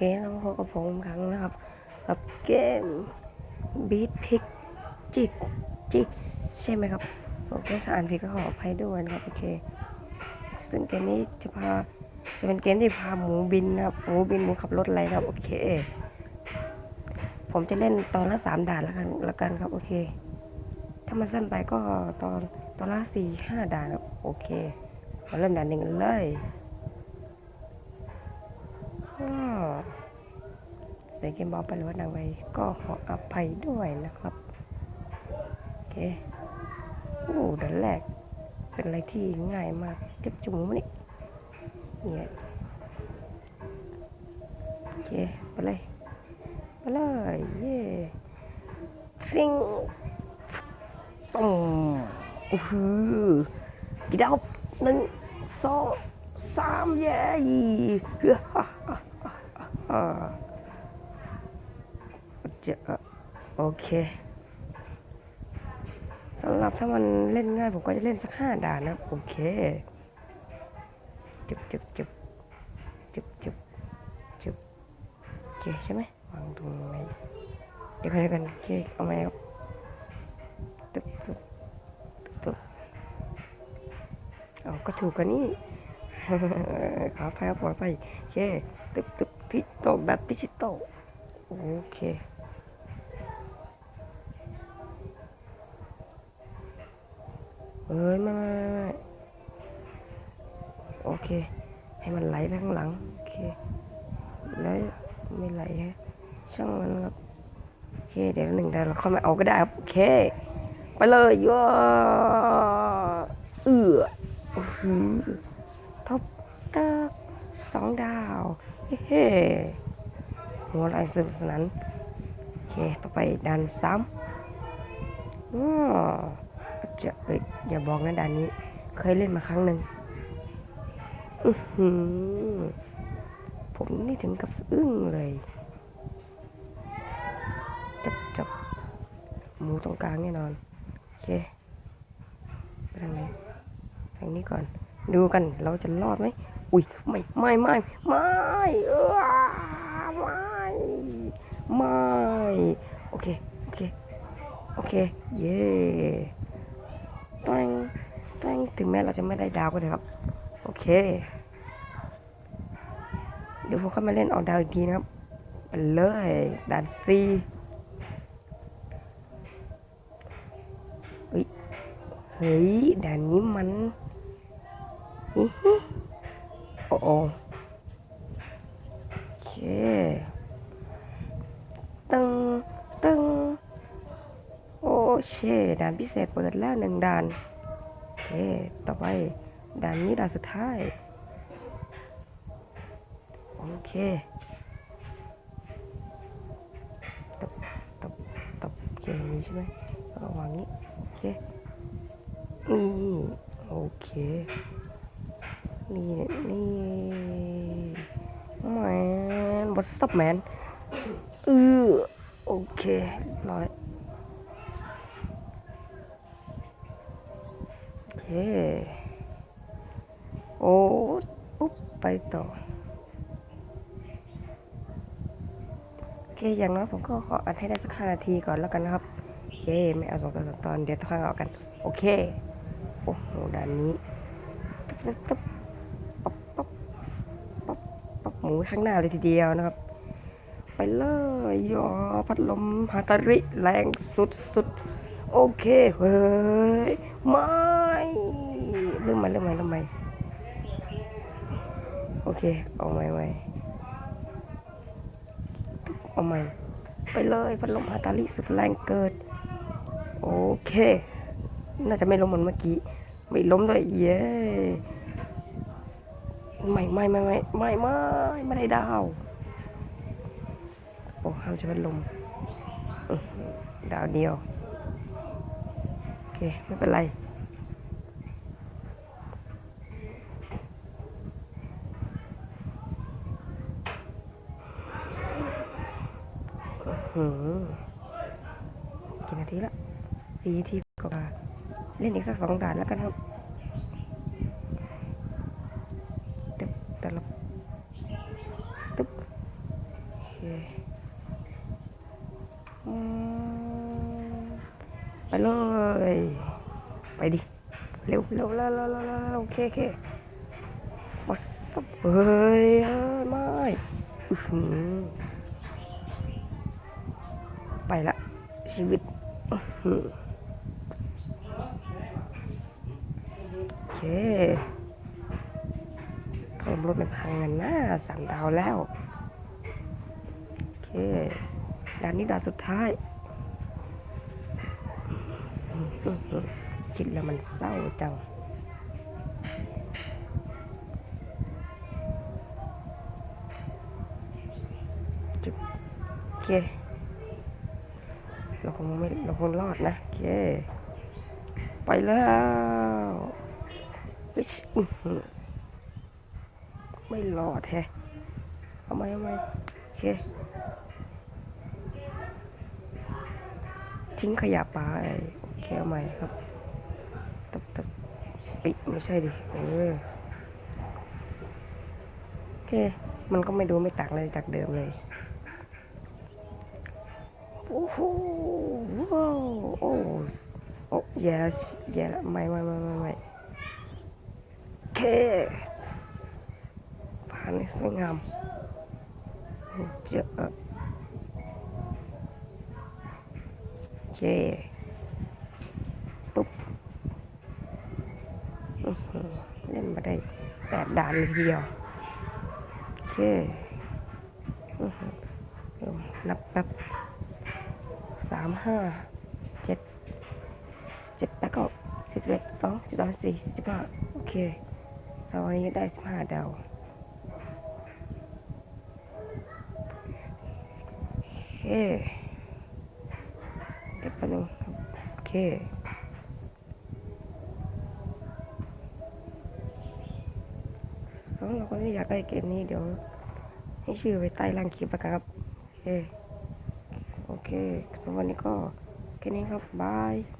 เคแล้วพบกับผมครั้งนะครับ กับเกม Beat Pick จิกจิกใช่ไหมครับผมก็อ่านผิดก็ขออภัยด้วยนะครับโอเค ซึ่งเกมนี้จะพาจะเป็นเกมที่พาหมูบินนะครับหมูบินหมูขับรถอะไรนะครับโอเค ผมจะเล่นตอนละสามด่านแล้วกันละกันครับโอเค ถ้ามันสั้นไปก็ตอนตอนละสี่ห้าด่านครับโอเคมาเริ่มด่านหนึ่งเลย เสียงเกมเบาไปหรือว่าดังไปก็ขออภัยด้วยนะครับ โอเคโอ้ด่านแรกเป็นอะไรที่ง่ายมากเจ็บจุ๋มนี่เนี่ยโอเคไปเลยไปเลยเย่ซิงตุ้มอือหือกี่ดาวหนึ่งสองสามเย้เฮ้อฮ่ฮ่าฮ่า จะโอเคสำหรับถ้ามันเล่นง่าย ผมก็จะเล่นสักห้าด่านนะโอเคจุบจุบจุบจุบจุบจุบโอเคใช่ไหมวางตรงไหนเดี๋ยวกันเดี๋ยวกันโอเคเอาไหมครับตึ๊บตึ๊บตึ๊บเอาก็ถูกกันนี่ขออภัยครับขออภัยโอเคตึบตึ๊บ ที่โตแบบดิจิตอลโอเคเอ้ยไม่ไม่ไม่โอเค ให้มันไหลไปข้างหลัง โอเค แล้วไม่ไหลฮะช่างมันครับ โอเค เดี๋ยวหนึ่งเดี๋ยวเราเข้ามาเอาก็ได้ครับ โอเค ไปเลยย่าเอืออื้อหือทบตาสองดาว เฮ้เฮ้หัวไหลสนุกสนานโอเคต่อไปดันซ้ำอ๋อจะเอ้ยอย่าบอกนะด่านนี้ เคยเล่นมาครั้งหนึ่งผมนี่ถึงกับอึ้งเลย จับจับหมูตรงกลางแน่นอน โอเคไปทางไหนทางนี้ก่อน ดูกันเราจะรอดไหม อุ้ยไม่ไม่ไม่ไม่เออไม่ไม่โอเคโอเคโอเคเย่ตั้งตั้งถึงแม้เราจะไม่ได้ดาวก็เถอะครับ โอเค เดี๋ยวผมเข้ามาเล่นเอาดาวอีกทีนะครับไปเลยด่านซีเฮ้ยเฮ้ยด่านนี้มันอิฮิโอ้ โอเคตึงตึงโอเชด่านพิเศษเปิดแล้วหนึ่งด่านโอเคต่อไปด่านนี้ด่านสุดท้าย โอเคตบตบตบเคอย่งนี้ใช่ไหมแล้วก็วางนี้ โอเคนี่โอเค นี่นี่แมน what's up man เออโอเคร้อยโอเคโอ้ปุ๊บไปต่อโอเคอย่างน้อยผมก็ขออัดให้ได้สักห้านาทีก่อนแล้วกันนะครับโอเคไม่เอาสองตอนสามตอนเดี๋ยวต้องเอากัน โอเค โอ้โหด่านนี้ปั๊บปั๊บ มูข้างหน้าเลยทีเดียวนะครับ ไปเลยยอพัดลมฮาตาริแรงสุดสุดๆโอเคเฮ้ยไม่เริ่มใหม่เริ่มใหม่เริ่มใหม่โอเค เอาใหม่ใหม่เอาใหม่ไปเลยพัดลมฮาตาริสุดแรงเกิด โอเค น่าจะไม่ล้มเหมือนเมื่อกี้ ไม่ล้มด้วยเย้ ไม่ไม่ไม่ไม่ไม่ไม่ไม่ได้ดาว โอ้ห้ามจะเป็นลมดาวเดียว โอเค ไม่เป็นไรอื้อหือกี่นาทีละสี่นาทีกว่าเล่นอีกสักสองด่านแล้วกันครับ ตลบตึ๊บโอเคไปเลยไปดิ เร็วเร็วเร็วเร็วเร็วโอเคโอเคมาสับเฮ้ยไม่ไปละชีวิตโอเค มรถเป็นพังเงินน้าสามดาวแล้ว โอเคด่านนี้ด่านสุดท้ายคิดแล้วมันเศร้าจังจุดโอเค เราคงไม่เราคงรอดนะ โอเค ไปแล้ว ไม่รอดแฮะเอาไหมเอาไหมโอเค ทิ้งขยะปลาไปโอเคเอาใหม่ครับตับตับปิไม่ใช่ดิเออโอเค มันก็ไม่ดูไม่ต่างเลยจากเดิมเลยโอ้โหว้าวโอ้โอ้ yes yes ไม่ไม่ไม่ไม่ไม่โอเคานได้สวยงามเจอโอเคปุ๊บเล่นมาได้แปดด่านเลยทีเดียว โอเคอื้อหือเริ่มนับแป๊บสามห้าเจ็ดเจ็ดแปดเก้าสิบเอ็ดสองสิบสามสี่สิบห้าโอเคตอนนี้ได้สิบห้าดาว โอ เคเดี๋ยวแป๊บนึงโอเคสำหรับคนที่อยากได้เกมนี้เดี๋ยว ให้ชื่อไว้ใต้ล่างคลิปแล้วกันครับโอเคโอเคสำหรับวันนี้ก็แค่นี้ครับบาย